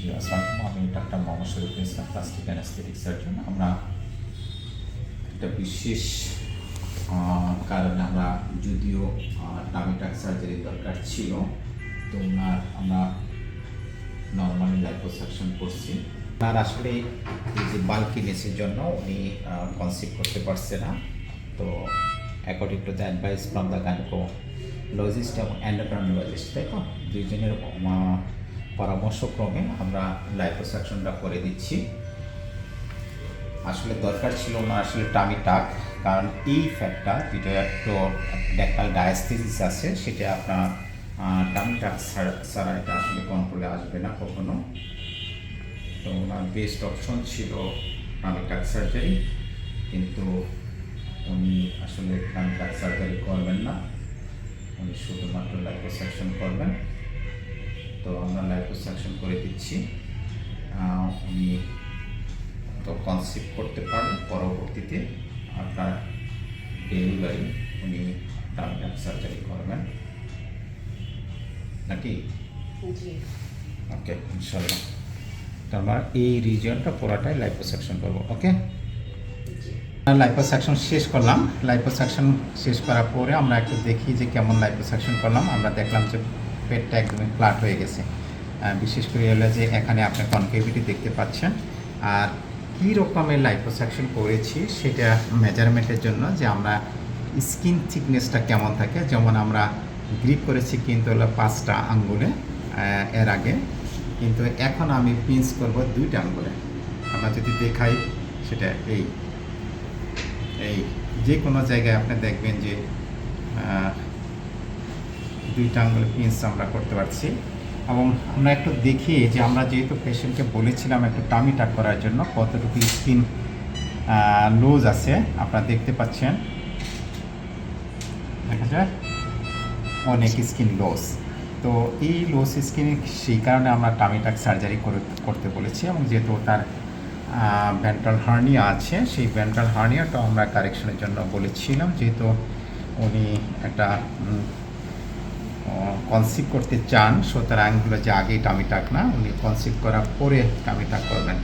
জি আসসালামু আমি doctor Mohammad Shariful Islam plastic and aesthetic surgeon আমরা একটা বিশেষ কারণে আমরা যদিও টামিটাক সার্জারি দরকার ছিল, তো ওনার আমরা নর্মালি লাইপোসাকশন করছি। তার আসলে এই যে বাল্কিনেসের জন্য উনি কনসিভ করতে পারছে না। তো according to the advice from the gynaecologist এবং অ্যান্ডোক্রাইনোলজিস্ট তাই তো? দুইজনের পরামর্শক্রমে আমরা লাইপোসাকশনটা করে দিচ্ছি। আসলে দরকার ছিল না আসলে টামি টাক কারণ এই ফ্যাটটা যেটা একটু ডেকাল ডায়াস্থিস আছে, সেটা আপনার টামি টাক ছাড়া এটা আসলে কন্ট্রোলে আসবে না কখনো। তো ওনার বেস্ট অপশন ছিল টামি টাক সার্জারি কিন্তু উনি আসলে টামি টাক সার্জারি করবেন না। উনি শুধুমাত্র লাইপোসাকশন করবেন। তো আমরা লাইপোসাকশন করে দিচ্ছি। উনি তো কনসিভ করতে পারেন পরবর্তীতে আপনার ডেলিভারি উনি টার্মিনাল সার্জারি করবেন। নাকি? ওকে ইনশাল্লাহ তো আমরা এই রিজিয়নটা পুরোটাই লাইপোসাকশন করব ওকে লাইপোসাকশন শেষ করলাম। লাইপোসাকশন শেষ করার পরে আমরা একটু দেখি যে কেমন লাইপোসাকশন করলাম। আমরা দেখলাম যে পেটটা একদমই ফ্ল্যাট হয়ে গেছে। বিশেষ করে হলো যে এখানে আপনি কনকেভিটি দেখতে পাচ্ছেন। আর কী রকমের লাইপোসাকশন করেছি সেটা মেজারমেন্টের জন্য যে আমরা স্কিন থিকনেসটা কেমন থাকে। যেমন আমরা গ্রিপ করেছি কিন্তু হলো পাঁচটা আঙ্গুলে এর আগে। কিন্তু এখন আমি পিঞ্চ করব দুইটা আঙ্গুলে। আমরা যদি দেখাই সেটা এই এই। যে কোনো জায়গায় আপনি দেখবেন যে দুইটা আঙ্গুল পিন্স আমরা করতে পারছি। এবং আমরা একটু দেখি যে আমরা যেহেতু পেশেন্টকে বলেছিলাম একটু টামি টাক করার জন্য কতটুকু স্কিন লুজ আছে, আপনারা দেখতে পাচ্ছেন। দেখা যায় অনেক স্কিন লস তো এই লস স্কিন সেই কারণে আমরা টামিটাক সার্জারি করতে বলেছি এবং যেহেতু তার ভেন্ট্রাল হার্নিয়া আছে, সেই ভেন্ট্রাল হার্নিয়াটা আমরা কারেকশনের জন্য বলেছিলাম। যেহেতু উনি একটা কনসিভ করতে চান সুতরাং যে আগেই টামিটাক না উনি কনসিভ করার পরে টামিটাক করবেন।